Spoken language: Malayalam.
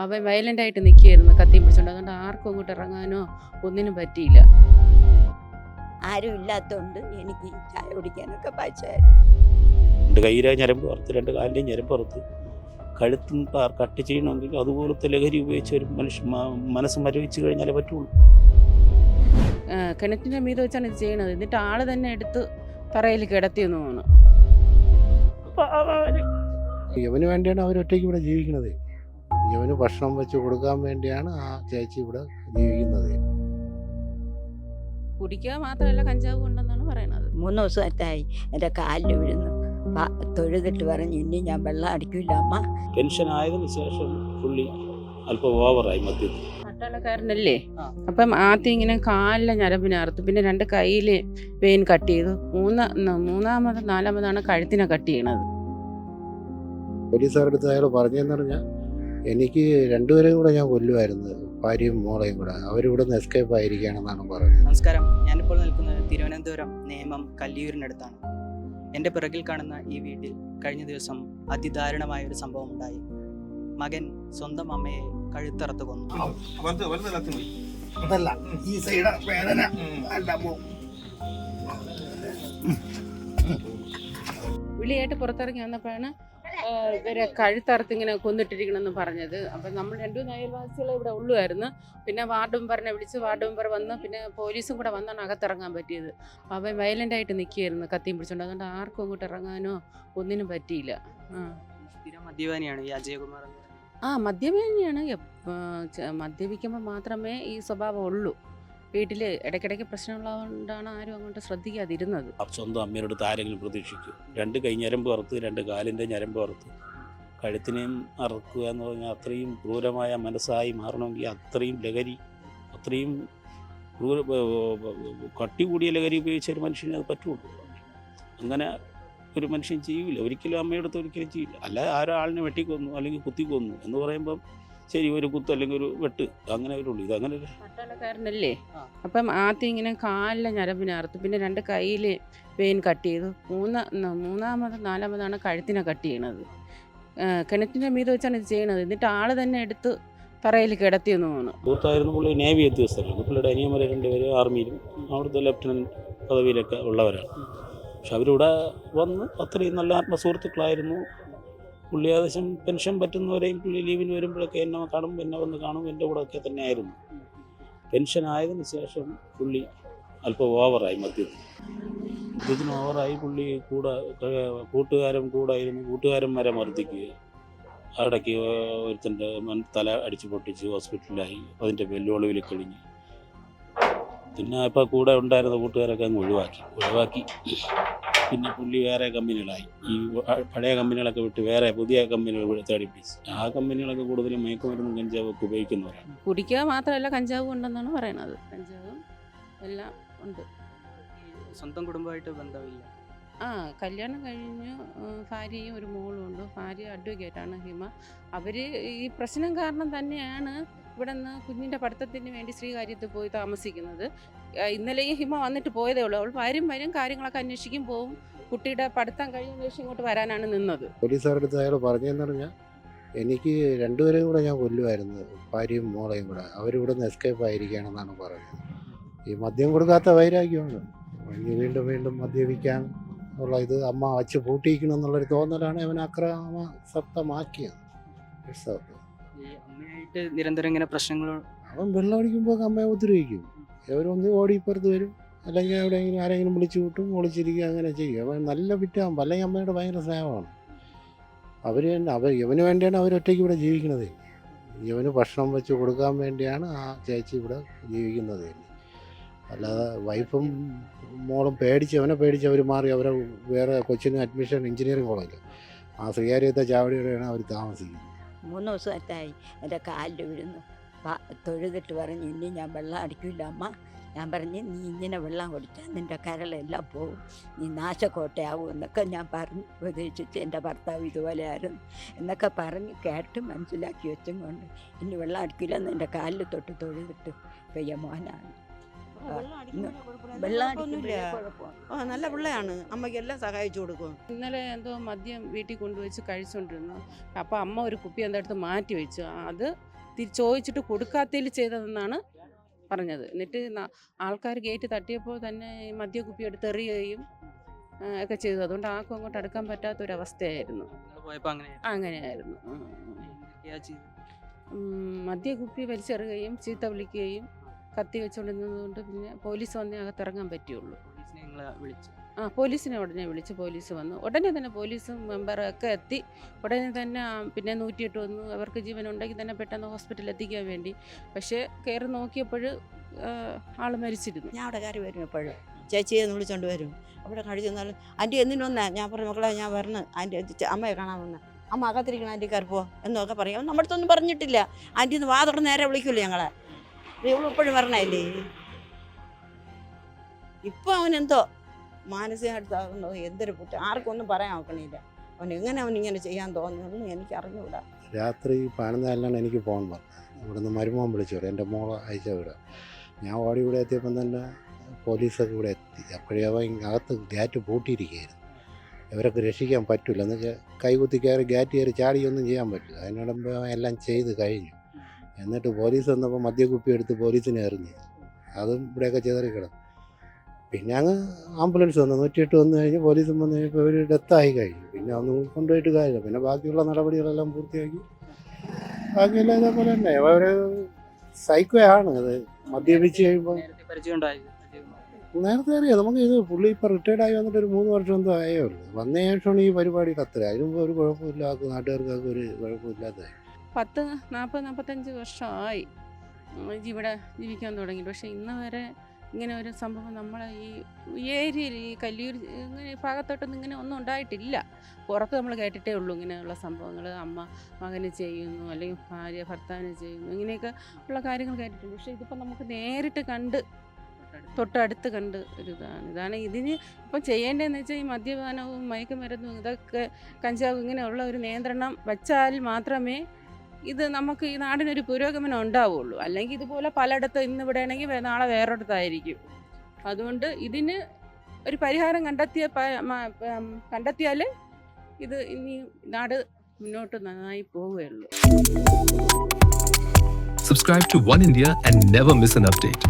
അവൻ വയലന്റായിട്ട് നിൽക്കുകയായിരുന്നു കത്തി പിടിച്ചോണ്ട്. അതുകൊണ്ട് ആർക്കും അങ്ങോട്ട് ഇറങ്ങാനോ ഒന്നിനും പറ്റിയില്ല. ആരും ഇല്ലാത്തതുകൊണ്ട് എനിക്ക് ഈ ചായ കുടിക്കാനൊക്കെ പായിച്ചായിരുന്നു രണ്ട് കൈയിലെ ഞരമ്പ് പുറത്ത് രണ്ട് കാലിന്റെയും ഞരമ്പ് പുറത്ത് കഴുത്തും കട്ട് ചെയ്യണമെങ്കിൽ അതുപോലത്തെ ലഹരി ഉപയോഗിച്ച് ഒരു മനുഷ്യ മനസ്സ് മരവിച്ച് കഴിഞ്ഞാലേ പറ്റുള്ളൂ. കിണറ്റിന്റെ മീത വെച്ചാണ് ഇത് ചെയ്യണത്. എന്നിട്ട് ആൾ തന്നെ എടുത്ത് തറയിൽ കിടത്തിയെന്ന് തോന്നുന്നു. ഇവന് വേണ്ടിയാണ് അവരൊറ്റയ്ക്ക് ഇവിടെ ജീവിക്കുന്നത് യവന് ഭക്ഷണം വെച്ച് കൊടുക്കാൻ വേണ്ടിയാണ് ആ ചേച്ചി ഇവിടെ ജീവിക്കുന്നത്. കുടിക്കുക മാത്രമല്ല കഞ്ചാവ് കൊണ്ടെന്നാണ് പറയുന്നത്. മൂന്ന് ദിവസമായിട്ടായി എന്റെ കാലിൽ വീഴുന്നു. തൊഴുതിട്ട് പറഞ്ഞു ഇനി ഞാൻ വെള്ളം അടിക്കില്ല അമ്മ. ടെൻഷൻ ആയതിനു ശേഷം പുള്ളി അല്പം ഓവറായി മദ്യത്തിൽ. പട്ടാളക്കാരനല്ലേ? അപ്പം ആദ്യം ഇങ്ങനെ കാലിലെ ഞരമ്പിനകത്ത് പിന്നെ രണ്ട് കയ്യിൽ വെയിൻ കട്ട് ചെയ്തു. മൂന്ന് മൂന്നാമത് നാലാമതാണ് കഴുത്തിനെ കട്ട് ചെയ്യണത്. പോലീസുകാരുടെ അടുത്ത് അയാൾ പറഞ്ഞെന്ന് പറഞ്ഞാൽ എനിക്ക് രണ്ടുപേരെയും കൂടെ ഞാൻ കൊല്ലുമായിരുന്നു ഭാര്യയും മോളെയും കൂടെ. അവരിവിടെ നിന്ന് എസ്കേപ്പ് ആയിരിക്കുകയാണെന്നാണ് പറയുന്നത്. നമസ്കാരം. ഞാനിപ്പോൾ നിൽക്കുന്നത് തിരുവനന്തപുരം നേമം കല്ലിയൂരിനടുത്താണ്. എന്റെ പിറകിൽ കാണുന്ന ഈ വീട്ടിൽ കഴിഞ്ഞ ദിവസം അതിദാരുണമായ ഒരു സംഭവം ഉണ്ടായി മകൻ സ്വന്തം അമ്മയെ കഴുത്തറത്ത് കൊന്നു. അതല്ല ഈ സൈഡ വേദന. വിളിയായിട്ട് പുറത്തിറങ്ങി വന്നപ്പോഴാണ് ഇവരെ കഴുത്തറുത്ത് ഇങ്ങനെ കൊന്നിട്ടിരിക്കണമെന്ന് പറഞ്ഞത്. അപ്പം നമ്മൾ രണ്ടു അയൽവാസികളെ ഇവിടെ ഉള്ളുമായിരുന്നു പിന്നെ വാർഡ് മെമ്പറിനെ വിളിച്ച് വാർഡ് മെമ്പർ വന്ന് പിന്നെ പോലീസും കൂടെ വന്നാണ് അകത്തിറങ്ങാൻ പറ്റിയത്. അവൻ വയലന്റായിട്ട് നിൽക്കുകയായിരുന്നു കത്തിയും പിടിച്ചുകൊണ്ട് അതുകൊണ്ട് ആർക്കും അങ്ങോട്ട് ഇറങ്ങാനോ ഒന്നിനും പറ്റിയില്ല. മദ്യപാനിയാണ് ഈ അജയകുമാർ ആ മദ്യപാനിയാണ്. മദ്യപിക്കുമ്പോൾ മാത്രമേ ഈ സ്വഭാവം ഉള്ളൂ. വീട്ടിൽ ഇടയ്ക്കിടയ്ക്ക് പ്രശ്നമുള്ളതുകൊണ്ടാണ് ആരും അങ്ങോട്ട് ശ്രദ്ധിക്കാതിരുന്നത്. സ്വന്തം അമ്മയുടെ അടുത്ത് ആരെങ്കിലും പ്രതീക്ഷിക്കും. രണ്ട് കൈ ഞരമ്പ് പുറത്ത് രണ്ട് കാലിന്റെ ഞരമ്പ് പുറത്ത് കഴുത്തിനെയും അറുക്കുക എന്ന് പറഞ്ഞാൽ അത്രയും ക്രൂരമായ മനസ്സായി മാറണമെങ്കിൽ അത്രയും ലഹരി അത്രയും ക്രൂര കട്ടി കൂടിയ ലഹരി ഉപയോഗിച്ച ഒരു മനുഷ്യനെ അത് പറ്റുള്ളൂ. അങ്ങനെ ഒരു മനുഷ്യൻ ചെയ്യില്ല ഒരിക്കലും അമ്മയുടെ അടുത്ത് ഒരിക്കലും ചെയ്യില്ല അല്ല ആരോ ആളിനെ വെട്ടിക്കൊന്നു അല്ലെങ്കിൽ കുത്തിക്കൊന്നു എന്ന് പറയുമ്പം ശരി ഒരു കുത്ത് അല്ലെങ്കിൽ ഒരു വെട്ട് അങ്ങനെ വരുള്ളൂ ഇത് പട്ടാളക്കാരനല്ലേ? ആ. അപ്പം ആദ്യം ഇങ്ങനെ കാലിലെ ഞരമ്പിനകത്ത് പിന്നെ രണ്ട് കയ്യിൽ വെയിൻ കട്ട് ചെയ്തു മൂന്ന് മൂന്നാമത് നാലാമതാണ് കഴുത്തിനെ കട്ട് ചെയ്യണത്. കിണറ്റിന്റെ മീത് വെച്ചാണ് ഇത് ചെയ്യണത്. എന്നിട്ട് ആൾ തന്നെ എടുത്ത് തറയിൽ കിടത്തിയെന്ന് തോന്നുന്നു. ഭൂത്തായിരുന്നു പുള്ളി നേവി ഉദ്യോഗസ്ഥരാണ് പുള്ളിയുടെ അനിയന്മാരെ രണ്ടുപേര് ആർമിയിലും അവിടുത്തെ ലെഫ്റ്റനന്റ് പദവിയിലൊക്കെ ഉള്ളവരാണ്. പക്ഷെ അവരിവിടെ വന്ന് അത്രയും നല്ല ആത്മസുഹൃത്തുക്കളായിരുന്നു. പുള്ളി ഏകദേശം പെൻഷൻ പറ്റുന്നവരെയും പുള്ളി ലീവിന് വരുമ്പോഴൊക്കെ എന്നെ കാണും എന്നെ വന്ന് കാണും എന്റെ കൂടെ ഒക്കെ തന്നെ ആയിരുന്നു പെൻഷൻ ആയതിന് ശേഷം പുള്ളി അല്പം ഓവറായി മദ്യത്തിൽ. മദ്യത്തിന് ഓവറായി പുള്ളി കൂടെ കൂട്ടുകാരും കൂടെ ആയിരുന്നു വരെ മർദ്ദിക്കുക. ഇടയ്ക്ക് ഒരുത്തന്റെ തല അടിച്ചു പൊട്ടിച്ച് ഹോസ്പിറ്റലിലായി അതിന്റെ വെല്ലുവിളിയിൽ കഴിഞ്ഞ് പിന്നെ ഇപ്പോൾ കൂടെ ഉണ്ടായിരുന്ന കൂട്ടുകാരൊക്കെ അങ്ങ് ഒഴിവാക്കി ഒഴിവാക്കി. പിന്നെ പുള്ളി വേറെ കമ്പനികളായി. ഈ പഴയ കമ്പനികളൊക്കെ വിട്ട് വേറെ പുതിയ കമ്പനികൾ തേടി പിടിച്ച് ആ കമ്പനികളൊക്കെ കൂടുതലും മയക്കുമരുന്നും കഞ്ചാവൊക്കെ ഉപയോഗിക്കുന്നവരാണ്. കുടിക്കുക മാത്രമല്ല കഞ്ചാവ് ഉണ്ടെന്നാണ് പറയുന്നത് കഞ്ചാവും എല്ലാം ഉണ്ട്. സ്വന്തം കുടുംബമായിട്ട് ബന്ധമില്ല. ആ കല്യാണം കഴിഞ്ഞു ഭാര്യയും ഒരു മോളും ഉണ്ട്. ഭാര്യ അഡ്വക്കേറ്റാണ് ഹിമ. അവർ ഈ പ്രശ്നം കാരണം തന്നെയാണ് ഇവിടെ നിന്ന് കുഞ്ഞിന്റെ പഠിത്തത്തിന് വേണ്ടി ശ്രീകാര്യത്തിൽ പോയി താമസിക്കുന്നത്. ഇന്നലെയും ഹിമ വന്നിട്ട് പോയതേ ഉള്ളൂ. അവൾ വരും വരും കാര്യങ്ങളൊക്കെ അന്വേഷിക്കും പോവും. കുട്ടിയുടെ പഠിത്തം കഴിഞ്ഞ ശേഷം ഇങ്ങോട്ട് വരാനാണ് നിന്നത്. പോലീസുകാരുടെ അടുത്ത് അയാൾ പറഞ്ഞതെന്ന് പറഞ്ഞാൽ എനിക്ക് രണ്ടുപേരെയും കൂടെ ഞാൻ കൊല്ലുമായിരുന്നു ഭാര്യയും മോളെയും കൂടെ. അവരിവിടെ നിന്ന് എസ്കേപ്പ് ആയിരിക്കുകയാണെന്നാണ് പറയുന്നത്. ഈ മദ്യം കൊടുക്കാത്ത വൈരാഗ്യമാണ് ഇനി വീണ്ടും വീണ്ടും മദ്യപിക്കാൻ ഉള്ള ഇത് അമ്മ വച്ച് പൂട്ടിയിരിക്കണം എന്നുള്ളൊരു തോന്നലാണ് അവൻ അക്രമാസക്തമാക്കിയത്. ഈ അമ്മയായിട്ട് നിരന്തരം ഇങ്ങനെ പ്രശ്നങ്ങൾ അവൻ വെള്ളം അടിക്കുമ്പോൾ അമ്മയെ ഉപദ്രവിക്കും. ഇവരൊന്ന് ഓടിപ്പുറത്ത് വരും അല്ലെങ്കിൽ എവിടെയെങ്കിലും ആരെങ്കിലും വിളിച്ചു കൂട്ടും ഒളിച്ചിരിക്കുക അങ്ങനെ ചെയ്യും. അവൻ നല്ല വിറ്റാകുമ്പോൾ അല്ലെങ്കിൽ അമ്മയുടെ ഭയങ്കര സ്നേഹമാണ്. അവർ അവർ ഇവന് വേണ്ടിയാണ് അവരൊറ്റയ്ക്ക് ഇവിടെ ജീവിക്കുന്നത്. ഇവന് ഭക്ഷണം വെച്ച് കൊടുക്കാൻ വേണ്ടിയാണ് ആ ചേച്ചി ഇവിടെ ജീവിക്കുന്നത്. അല്ലാതെ വൈഫും മോളും പേടിച്ച് അവനെ പേടിച്ച് അവർ മാറി അവരെ വേറെ കൊച്ചിന് അഡ്മിഷൻ എഞ്ചിനീയറിംഗ് കോളേജിൽ ആ ശ്രീകാര്യത്തെ ചാവടിയോടെയാണ് അവർ താമസിക്കുന്നത്. മൂന്ന് ദിവസമായിട്ടായി എന്റെ കാലിൽ വീഴുന്നു. തൊഴുതിട്ട് പറഞ്ഞു ഇനി ഞാൻ വെള്ളം അടിക്കില്ല അമ്മ. ഞാൻ പറഞ്ഞ് നീ ഇങ്ങനെ വെള്ളം കുടിച്ചാൽ നിന്റെ കരളെല്ലാം പോകും നീ നാശക്കോട്ടയാവും എന്നൊക്കെ ഞാൻ പറഞ്ഞു ഉപദേശിച്ച് എന്റെ ഭർത്താവ് ഇതുപോലെയായിരുന്നു എന്നൊക്കെ പറഞ്ഞ് കേട്ട് മനസ്സിലാക്കി വെച്ചും കൊണ്ട് ഇനി വെള്ളം അടിക്കില്ല എന്ന് എന്റെ കാലിൽ തൊട്ട് തൊഴുതിട്ട് പെയ്യ മോനാണ്. നല്ല പിള്ളയാണ്. അമ്മയ്ക്ക് എല്ലാം സഹായിച്ചു കൊടുക്കും. ഇന്നലെ എന്തോ മദ്യം വീട്ടിൽ കൊണ്ടുവച്ച് കഴിച്ചുകൊണ്ടിരുന്നു അപ്പോൾ അമ്മ ഒരു കുപ്പി എന്തെടുത്ത് മാറ്റി വെച്ചു. അത് ചോദിച്ചിട്ട് കൊടുക്കാത്തതിൽ ചെയ്തതെന്നാണ് പറഞ്ഞത്. എന്നിട്ട് ആൾക്കാർ ഗേറ്റ് തട്ടിയപ്പോൾ തന്നെ ഈ മദ്യക്കുപ്പി എടുത്ത് എറിയുകയും ഒക്കെ ചെയ്തു. അതുകൊണ്ട് ആർക്കും അങ്ങോട്ട് അടുക്കാൻ പറ്റാത്തൊരവസ്ഥയായിരുന്നു. നിങ്ങൾ പോയപ്പോൾ അങ്ങനെ അങ്ങനെയായിരുന്നു. മദ്യ കുപ്പി വലിച്ചെറുകയും മദ്യക്കുപ്പി വലിച്ചെറിയുകയും ചീത്ത വിളിക്കുകയും കത്തി വെച്ചുകൊണ്ടിരുന്നതുകൊണ്ട് പിന്നെ പോലീസ് വന്നേ അകത്തിറങ്ങാൻ പറ്റുള്ളൂ പോലീസിനെ നിങ്ങൾ വിളിച്ചു? ആ പോലീസിനെ ഉടനെ വിളിച്ച് പോലീസ് വന്നു. ഉടനെ തന്നെ പോലീസും മെമ്പർ ഒക്കെ എത്തി. ഉടനെ തന്നെ പിന്നെ നൂറ്റിയെട്ട് വന്നു. അവർക്ക് ജീവൻ ഉണ്ടെങ്കിൽ തന്നെ പെട്ടെന്ന് ഹോസ്പിറ്റലിൽ എത്തിക്കാൻ വേണ്ടി. പക്ഷേ കയറി നോക്കിയപ്പോൾ ആൾ മരിച്ചിരുന്നു. ഞാൻ അവിടെ കയറി വരും എപ്പോഴും. ചേച്ചിയെ വിളിച്ചോണ്ട് വരും. അവിടെ കഴിച്ചു തന്നാലും ആന്റി എന്തിനൊന്നാ ഞാൻ പറഞ്ഞു മക്കളെ ഞാൻ വരണം. ആന്റി അമ്മയെ കാണാൻ വന്ന. അമ്മ അകത്തിരിക്കണം ആന്റി കയറിപ്പോ എന്നൊക്കെ പറയും. നമ്മുടെ അടുത്തൊന്നും പറഞ്ഞിട്ടില്ല. ആന്റി ഒന്ന് വാ തുടർന്ന് നേരെ വിളിക്കൂലേ ഞങ്ങളെ? ഇവൾ എപ്പോഴും വരണല്ലേ? ഇപ്പൊ എന്തോ മാനസികമായിട്ടാകുന്നോ എന്തൊരു കുറ്റം ആർക്കും ഒന്നും പറയാൻ നോക്കണില്ല അവൻ എങ്ങനെ അവൻ ഇങ്ങനെ ചെയ്യാൻ തോന്നുന്നു എനിക്ക് അറിഞ്ഞുകൂടാ രാത്രി പതിനൊന്നാലിനാണ് എനിക്ക് ഫോൺ പറഞ്ഞു ഇവിടുന്ന് മരുമോൻ വിളിച്ചു പറയും എന്റെ മോളെ അയച്ച വിടുക ഞാൻ ഓടി ഇവിടെ എത്തിയപ്പം തന്നെ പോലീസൊക്കെ ഇവിടെ എത്തി. അപ്പോഴേ അവൻ അകത്ത് ഗാറ്റ് പൂട്ടിയിരിക്കുകയായിരുന്നു. ഇവരൊക്കെ രക്ഷിക്കാൻ പറ്റില്ല എന്ന് വെച്ചാൽ കൈകുത്തി കയറി ഗാറ്റ് കയറി ചാടിയൊന്നും ചെയ്യാൻ പറ്റില്ല. അതിനോടുമ്പോൾ എല്ലാം ചെയ്ത് കഴിഞ്ഞു. എന്നിട്ട് പോലീസ് വന്നപ്പോൾ മദ്യക്കുപ്പി എടുത്ത് പോലീസിനെ എറിഞ്ഞ്. അതും ഇവിടെയൊക്കെ ചെതറി കിടന്നു. പിന്നെ അങ്ങ് ആംബുലൻസ് വന്നു. നൂറ്റിയെട്ട് വന്നു കഴിഞ്ഞ് പോലീസും വന്നു കഴിഞ്ഞപ്പോൾ ഇവർ ഡെത്തായി കഴിഞ്ഞു. പിന്നെ ഒന്നും കൊണ്ടുപോയിട്ട് കാര്യമില്ല. പിന്നെ ബാക്കിയുള്ള നടപടികളെല്ലാം പൂർത്തിയാക്കി. ബാക്കിയെല്ലാം ഇതേപോലെ തന്നെ. അവർ സൈക്കോ ആണ്. അത് മദ്യപിച്ച് കഴിയുമ്പോൾ നേരത്തെ അറിയാം. നമുക്ക് ഇത് പുള്ളി ഇപ്പോൾ റിട്ടയർഡ് ആയി വന്നിട്ട് ഒരു മൂന്ന് വർഷം എന്തോ ആയേ ഉള്ളൂ. വന്ന ശേഷമാണ് ഈ പരിപാടി കത്തുക അതിനുമ്പോൾ ഒരു കുഴപ്പമില്ല. ആക്കും നാട്ടുകാർക്കൊക്കെ ഒരു കുഴപ്പമില്ലാത്തതായി. പത്ത് നാൽപ്പത് നാൽപ്പത്തഞ്ച് വർഷമായി ഇവിടെ ജീവിക്കാൻ തുടങ്ങി. പക്ഷേ ഇന്ന് വരെ ഇങ്ങനെ ഒരു സംഭവം നമ്മളെ ഈ ഏരിയയിൽ ഈ കല്ലൂർ ഇങ്ങനെ ഭാഗത്തോട്ടൊന്നും ഇങ്ങനെ ഒന്നും ഉണ്ടായിട്ടില്ല. പുറത്ത് നമ്മൾ കേട്ടിട്ടേ ഉള്ളൂ ഇങ്ങനെയുള്ള സംഭവങ്ങൾ. അമ്മ മകന് ചെയ്യുന്നു അല്ലെങ്കിൽ ഭാര്യ ഭർത്താവിന് ചെയ്യുന്നു ഇങ്ങനെയൊക്കെ ഉള്ള കാര്യങ്ങൾ കേട്ടിട്ടുണ്ട്. പക്ഷേ ഇതിപ്പോൾ നമുക്ക് നേരിട്ട് കണ്ട് തൊട്ടടുത്ത് കണ്ട് ഒരു ഇതാണ്. ഇതാണ് ഇതിന് ഇപ്പം ചെയ്യേണ്ടതെന്ന് വെച്ചാൽ ഈ മദ്യപാനവും മയക്കുമരുന്നും ഇതൊക്കെ കഞ്ചാവും ഇങ്ങനെയുള്ള ഒരു നിയന്ത്രണം വച്ചാൽ മാത്രമേ ഇത് നമുക്ക് ഈ നാടിനൊരു പുരോഗമനം ഉണ്ടാവുള്ളൂ. അല്ലെങ്കിൽ ഇതുപോലെ പലയിടത്തും ഇന്ന് ഇവിടെ ആണെങ്കിൽ നാളെ വേറൊരിടത്തായിരിക്കും. അതുകൊണ്ട് ഇതിന് ഒരു പരിഹാരം കണ്ടെത്തിയ കണ്ടെത്തിയാൽ ഇത് ഇനി നാട് മുന്നോട്ട് നന്നായി പോവുകയുള്ളൂ. Subscribe to One India and never miss an update.